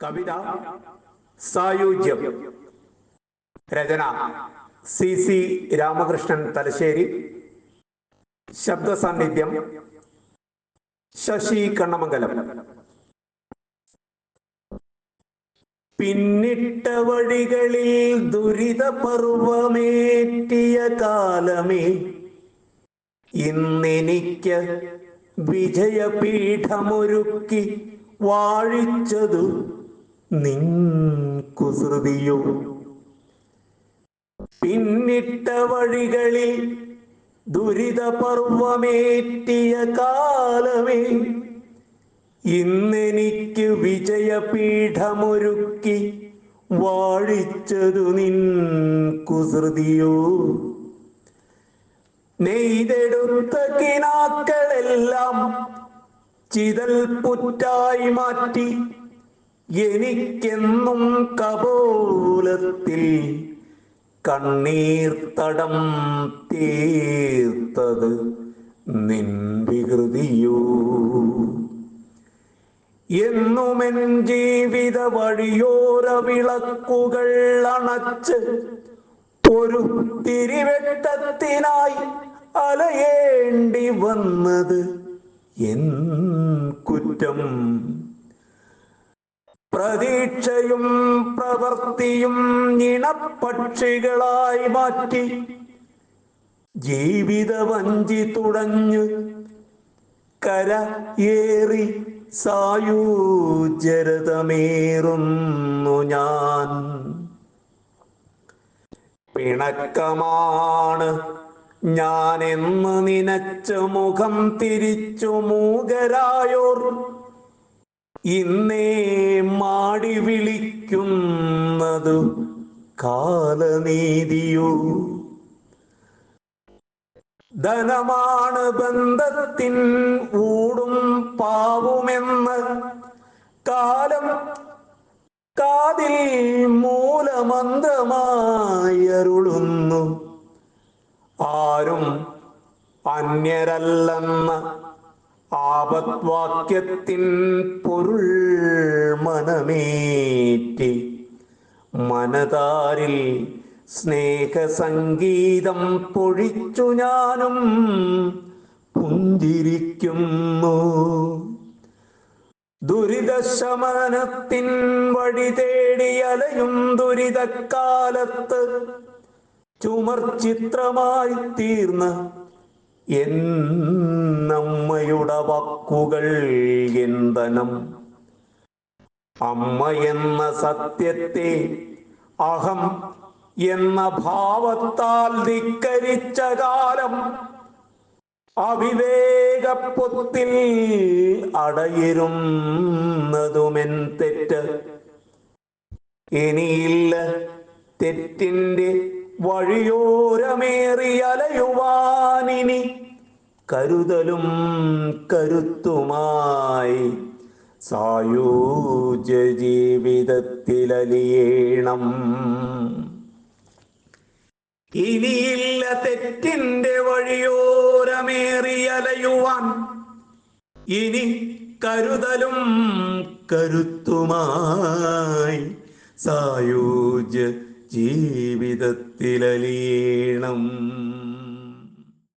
കവിത സായുജ്യം. രചന C C Ramakrishnan Thalassery. ശബ്ദ സാന്നിധ്യം ശശി കണ്ണമംഗലം. പിന്നിട്ട വഴികളിൽ ദുരിത പർവമേറ്റിയ കാലമേ ഇന്നെനിക്ക് വിജയപീഠമൊരുക്കി വാഴിച്ചതു നിൻ കുസൃതിയോ പിന്നിട്ട വഴികളിൽ ദുരിത പർവമേറ്റിയ കാലമേ ഇന്നെനിക്ക് വിജയപീഠമൊരുക്കി വാഴിച്ചതു നിൻ കുസൃതിയോ നെയ്തെടുത്ത കിനാക്കളെല്ലാം ചിതൽ പുറ്റായി മാറ്റി എനിക്കെന്നും കപോലത്തിൽ കണ്ണീർ തടം തീർത്തത് നിൻ വികൃതിയോ എന്നുമെൻ ജീവിത വഴിയോര വിളക്കുകൾ അണച്ച് ഒരു തിരിവെട്ടത്തിനായി അലയേണ്ടി വന്നത് എൻ കുറ്റം. പ്രതീക്ഷയും പ്രവൃത്തിയും ഇണപ്പക്ഷികളായി മാറ്റി. ജീവിത വഞ്ചി തുടഞ്ഞു കര ഏറി സായൂജരതമേറുന്നു ഞാൻ. പിണക്കമാണ് ഞാൻ എന്ന് നിനച്ച മുഖം തിരിച്ചു മൂകരായോർ. ഇന്നേ മാടി വിളിക്കുന്നതു കാലനീതിയോ. ധനമാണ് ബന്ധത്തിൻ ഊടും പാവുമെന്ന് കാലം കാതിൽ മൂലമന്ദമായരുളുന്നു ആരും അന്യരല്ലെന്ന ആപത്വാക്യത്തിൻ പൊരുൾ മനമേറ്റി. മനതാരിൽ സ്നേഹസംഗീതം പൊഴിച്ചു ഞാനും പുഞ്ചിരിക്കുന്നു. ദുരിതശമനത്തിൻ വഴി തേടി അലയും ദുരിതക്കാലത്ത് ചുമർ ചിത്രമായി തീർന്ന എന്നമ്മയുടെ വാക്കുകൾ എന്തനം അമ്മ എന്ന സത്യത്തെ അഹം എന്ന ഭാവത്താൽ ധിക്കരിച്ച കാലം അവിവേകപ്പൊത്തിൽ അടയിരുന്നതുമെൻ തെറ്റ്. ഇനിയില്ല തെറ്റിന്റെ വഴിയോരമേറി അലയുവാനിനി കരുതലും കരുത്തുമായി സായൂജ ജീവിതത്തിലലിയേണം. ഇനിയില്ല തെറ്റിന്റെ വഴിയോരമേറിയലയുവാൻ ഇനി കരുതലും കരുത്തുമായി സായൂജ ജീവിതത്തിലലിയണം.